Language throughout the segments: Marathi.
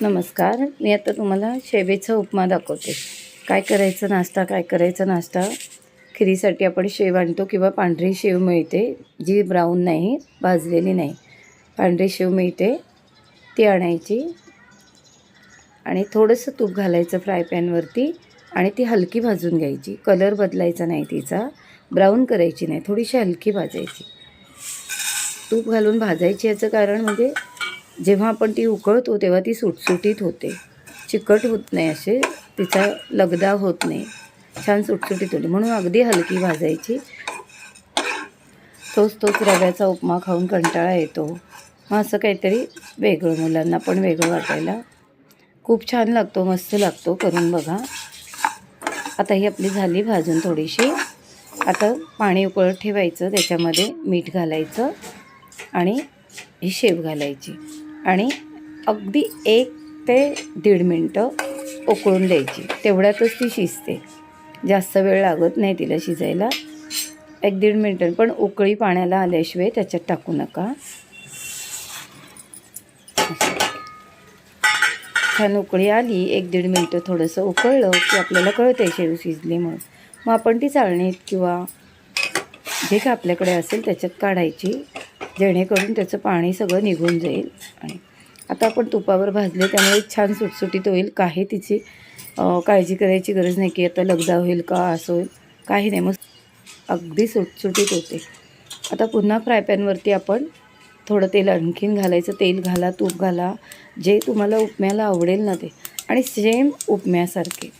नमस्कार. मी आता तुम्हाला शेवेचा उपमा दाखवते. काय करायचं नाश्ता काय करायचा नाश्ता? खिरीसाठी आपण शेव आणतो किंवा पांढरी शेव मिळते. जी ब्राऊन नाही भाजलेली नाही. पांढरी शेव मिळते. ती आणायची. आणि थोडंसं तूप घालायचं फ्राय पॅनवरती. आणि ती हलकी भाजून घ्यायची. कलर बदलायचा नाही तिचा. ब्राऊन करायची नाही. थोडीशी हलकी भाजायची. तूप घालून भाजायची याचं कारण म्हणजे जेव्हा आपण ती उकळतो तेव्हा ती सुटसुटीत होते. चिकट होत नाही असे तिचा लगदा होत नाही. छान सुटसुटीत होते. म्हणून अगदी हलकी भाजायची. तोच तोच रव्याचा उपमा खाऊन कंटाळा येतो. मग असं काहीतरी वेगळं मुलांना पण वेगळं वाटायला. खूप छान लागतो मस्त लागतो. करून बघा. आता ही आपली झाली भाजून थोडीशी. आता पाणी उकळत ठेवायचं. त्याच्यामध्ये मीठ घालायचं आणि ही शेव घालायची. आणि अगदी एक ते दीड मिनटं उकळून द्यायची. तेवढ्यातच ती शिजते. जास्त वेळ लागत नाही तिला शिजायला. एक दीड मिनटं. पण उकळी पाण्याला आल्याशिवाय त्याच्यात टाकू नका. छान उकळी आली. एक दीड मिनटं थोडंसं उकळलं की आपल्याला कळते शेव शिजली म्हणून. मग आपण ती चाळणीत किंवा जे काय आपल्याकडे असेल त्याच्यात काढायची. जेणेकरून त्याचं पाणी सगळं निघून जाईल. आणि आता आपण तुपावर भाजले त्यामुळे छान सुटसुटीत होईल. काही तिची काळजी करायची गरज नाही की आता लगदा होईल का असं होईल. काही नाही मग अगदी सुटसुटीत होते. आता पुन्हा फ्रायपॅनवरती आपण थोडं तेल आणखीन घालायचं. तेल घाला तूप घाला. जे तुम्हाला उपम्याला आवडेल ना ते. आणि सेम उपम्यासारखे.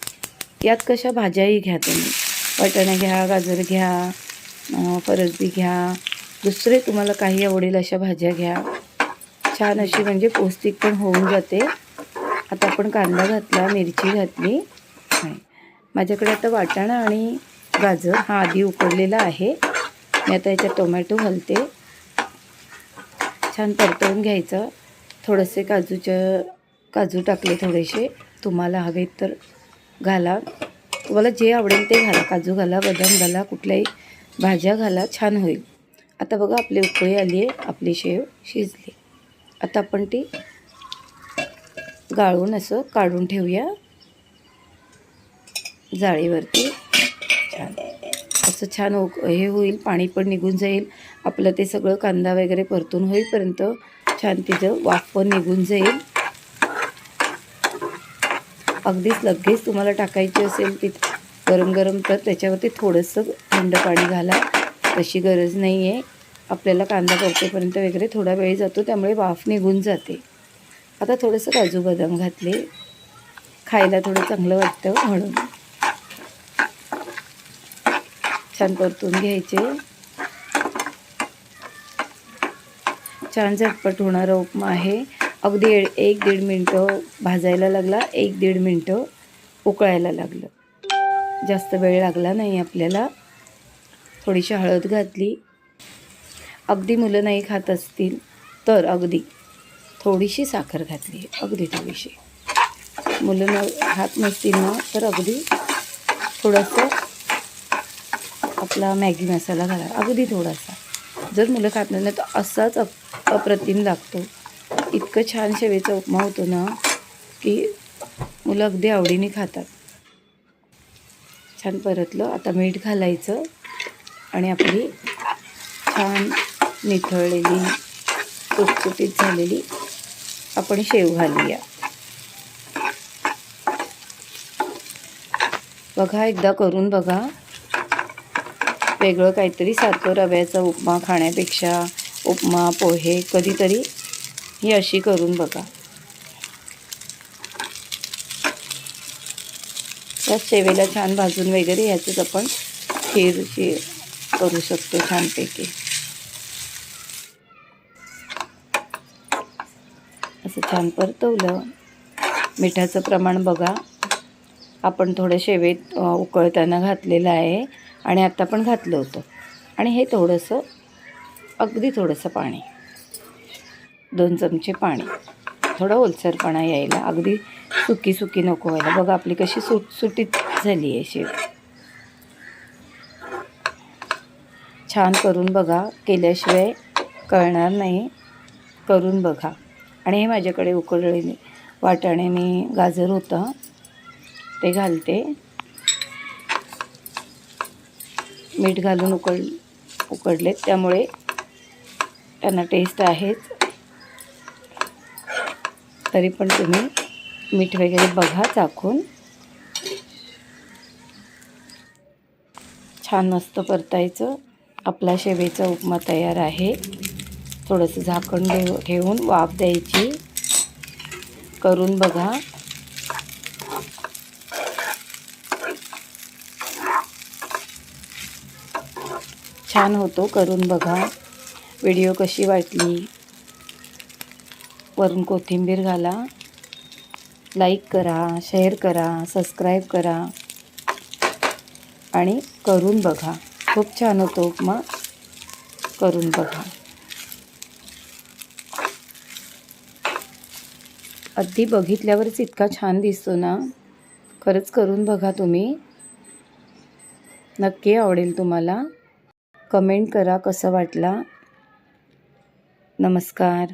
यात कशा भाज्याही घ्या तुम्ही. वाटाणा घ्या गाजर घ्या फरसबी घ्या. दुसरे तुम्हाला काही आवडेल अशा भाज्या घ्या. छान अशी म्हणजे पौष्टिक पण होऊन जाते. आता आपण कांदा घातला मिरची घातली. माझ्याकडे आता वाटाणा आणि गाजर हा आधी उकडलेला आहे. मी आता याच्यात टोमॅटो घालते. छान परतवून घ्यायचं. थोडेसे काजूच्या काजू टाकले थोडेसे. तुम्हाला हवेत तर घाला. तुम्हाला जे आवडेल ते घाला. काजू घाला बदाम घाला कुठल्याही भाज्या घाला. छान होईल. आता बघा आपली उकळी आली आहे आपली शेव शिजली. आता आपण ती गाळून असं काढून ठेवूया. जाळीवरती छान. असं छान उक हे होईल पाणी पण निघून जाईल. आपलं ते सगळं कांदा वगैरे परतून होईपर्यंत छान तिचं वाफ पण निघून जाईल. अगदीच लगेच तुम्हाला टाकायची असेल ती गरम गरम तर त्याच्यावरती थोडंसं थंड पाणी घाला. तशी गरज नाही आहे आपल्याला कांदा परतेपर्यंत वगैरे थोडा वेळ जातो त्यामुळे वाफ निघून जाते. आता थोडंसं काजू बदाम घातले. खायला थोडं चांगलं वाटतं म्हणून. छान परतून घ्यायचे. छान झटपट होणारा उपमा आहे. अगदी एक दीड मिनटं भाजायला लागला एक दीड मिनटं उकळायला लागलं. जास्त वेळ लागला नाही आपल्याला. थोडीशी हळद घातली. अगदी मुलं नाही खात असतील तर अगदी थोडीशी साखर घातली अगदी थोडीशी. मुलं न खात नसतील ना तर अगदी थोडंसं आपला मॅगी मसाला घाला अगदी थोडासा. जर मुलं खात नाही तर असाच अप अप्रतिम लागतो. इतकं छान शेवेचा उपमा होतो ना की मुलं अगदी आवडीने खातात. छान परतलं आता मीठ घालायचं. आणि आपली छान निथळलेली सुटसुटीत झालेली आपण शेव घालूया. बघा एकदा करून बघा. वेगळं काहीतरी सारखं रव्याचा उपमा खाण्यापेक्षा उपमा पोहे कधीतरी ही अशी करून बघा. त्या शेवेला छान भाजून वगैरे ह्याचंच आपण खीरची करू शकतो छानपैकी. असं छान परतवलं. मिठाचं प्रमाण बघा. आपण थोडं शेवेत उकळताना घातलेलं आहे आणि आता पण घातलं होतं. आणि हे थोडंसं अगदी थोडंसं पाणी. दोन चमचे पाणी. थोडा ओलसरपणा यायला. अगदी सुकी सुकी नको व्हायला. बघा आपली कशी सुटसुटीत झाली आहे शेव. छान करून बघा. केल्याशिवाय कळणार नाही. करून बघा. आणि हे माझ्याकडे उकडलेली वाटाणे मी गाजर होतं. ते घालते. मीठ घालून उकळ उकडलेत. त्यामुळे त्यांना टेस्ट आहेच. तरी पण तुम्ही मीठ वगैरे बघा चाखून. छान मस्त परतायचं. आपला शेवेचा उपमा तयार आहे. थोडंसं झाकण ठेव ठेवून वाफ द्यायची. करून बघा. छान होतो करून बघा. व्हिडिओ कशी वाटली? वरून कोथिंबीर घाला. लाईक करा शेअर करा सबस्क्राईब करा. आणि करून बघा. खूप छान होतो उपमा. करून बघा. अगदी बघितल्यावरच इतका छान दिसतो ना. खरंच करून बघा तुम्ही. नक्की आवडेल तुम्हाला. कमेंट करा कसं वाटला. नमस्कार.